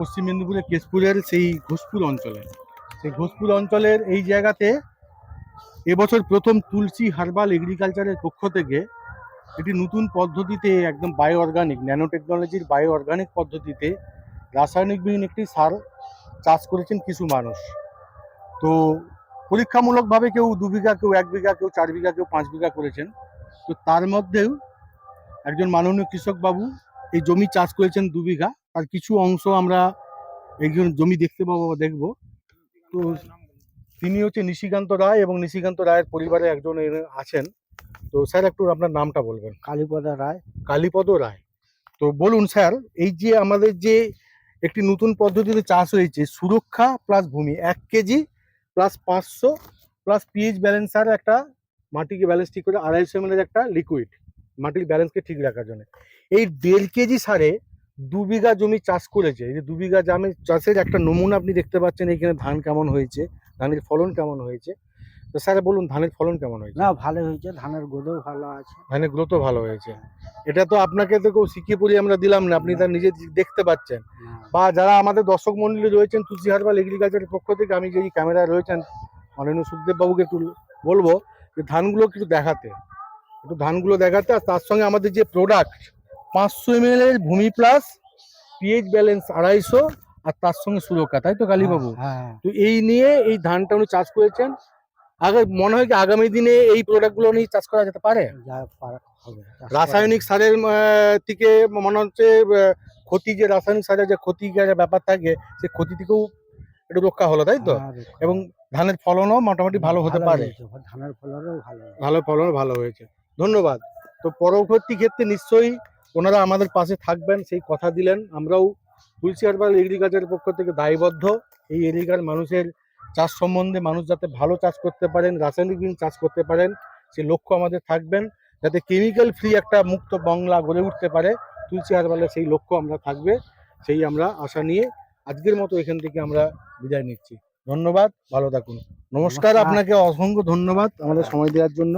পশ্চিম মেদিনীপুরের কেশপুরের সেই ঘোষপুর অঞ্চলে। সেই ঘোষপুর অঞ্চলের এই জায়গাতে এবছর প্রথম তুলসী হার্বাল এগ্রিকালচারের পক্ষ থেকে একটি নতুন পদ্ধতিতে একদম বায়ো অর্গানিক ন্যানো টেকনোলজির বায়ো অর্গানিক পদ্ধতিতে রাসায়নিকবিহীন একটি সার চাষ করেছেন কিছু মানুষ। তো পরীক্ষামূলকভাবে কেউ দু বিঘা, কেউ এক বিঘা, কেউ চার বিঘা, কেউ পাঁচ বিঘা করেছেন। তো তার মধ্যেও একজন মাননীয় কৃষকবাবু এই জমি চাষ করেছেন দু বিঘা। তার কিছু অংশ আমরা একজন জমি দেখতে পাবো বা দেখব। তো তিনি হচ্ছে নিশিকান্ত রায় এবং নিশিকান্ত রায়ের পরিবারে একজন আছেন। তো স্যার একটু আপনার নামটা বলবেন। কালীপদ রায়। কালীপদ রায়। তো বলুন স্যার এই যে আমাদের যে একটি নতুন পদ্ধতিতে চাষ হয়েছে সুরক্ষা প্লাস ভূমি এক কেজি প্লাস পাঁচশো প্লাস পিএইচ ব্যালেন্সার একটা মাটিকে ব্যালেন্স ঠিক করে আড়াইশো এম একটা লিকুইড মাটির ব্যালেন্সকে ঠিক রাখার জন্য। এই দেড় কেজি সারে দু বিঘা জমি চাষ করেছে। এই যে দু বিঘা জমি চাষের একটা নমুনা আপনি দেখতে পাচ্ছেন এখানে ধান কেমন হয়েছে ধানের ফলন কেমন হয়েছে। তো স্যার বলুন ধানের ফলন কেমন হয়েছে? না ভালো হয়েছে ধানের গোদও ভালো আছে। ধানের গ্রোথও ভালো হয়েছে। এটা তো আপনাকে তো কেউ শিখিয়ে পড়িয়ে আমরা দিলাম না আপনি তার নিজে দেখতে পাচ্ছেন। বা যারা আমাদের দর্শক মন্ডলী রয়েছেন তুলসী হারবাল এগ্রিকালচারের পক্ষ থেকে আমি যেই ক্যামেরা রয়েছেন মাননীয় সুখদেব বাবুকে বলব যে ধানগুলো কিছু দেখাতে। একটু ধানগুলো দেখাতে আর তার সঙ্গে আমাদের যে প্রোডাক্ট পাঁচশো এম এর ভূমি প্লাস পিএইচ ব্যালেন্স আড়াইশো আর তার সঙ্গে সুরক্ষা তাই তো কালীবাবু হ্যাঁ তো এই নিয়ে এই ধানটা উনি চাষ করেছেন। আগে মনে হয় কি আগামী দিনে এই প্রোডাক্টগুলো নিয়ে চাষ করা যেতে পারে? রাসায়নিক সারের থেকে মনে হচ্ছে ক্ষতি যে রাসায়নিক সারের যে ক্ষতিকার ব্যাপার থাকে সে ক্ষতি থেকেও একটু রক্ষা হলো তাই তো? হ্যাঁ, এবং ধানের ফলনও মোটামুটি ভালো হতে পারে। ধানের ফলনও ভালো ভালো ফলন ভালো হয়েছে। ধন্যবাদ। তো পরবর্তী ক্ষেত্রে নিশ্চয়ই ওনারা আমাদের পাশে থাকবেন সেই কথা দিলেন। আমরাও তুলসী হারবাল এগ্রিকালচারের পক্ষ থেকে দায়বদ্ধ। এই এলাকার মানুষের চাষ সম্বন্ধে মানুষ যাতে ভালো চাষ করতে পারেন রাসায়নিকবিহীন চাষ করতে পারেন সে লক্ষ্য আমাদের থাকবেন। যাতে কেমিক্যাল ফ্রি একটা মুক্ত বাংলা গড়ে উঠতে পারে তুলসী হারবালের সেই লক্ষ্য আমরা থাকবে সেই আমরা আশা নিয়ে আজকের মতো এখান থেকে আমরা বিদায় নিচ্ছি। ধন্যবাদ ভালো থাকুন। নমস্কার নমস্কার। আপনাকে অসংখ্য ধন্যবাদ আমাদের সময় দেওয়ার জন্য।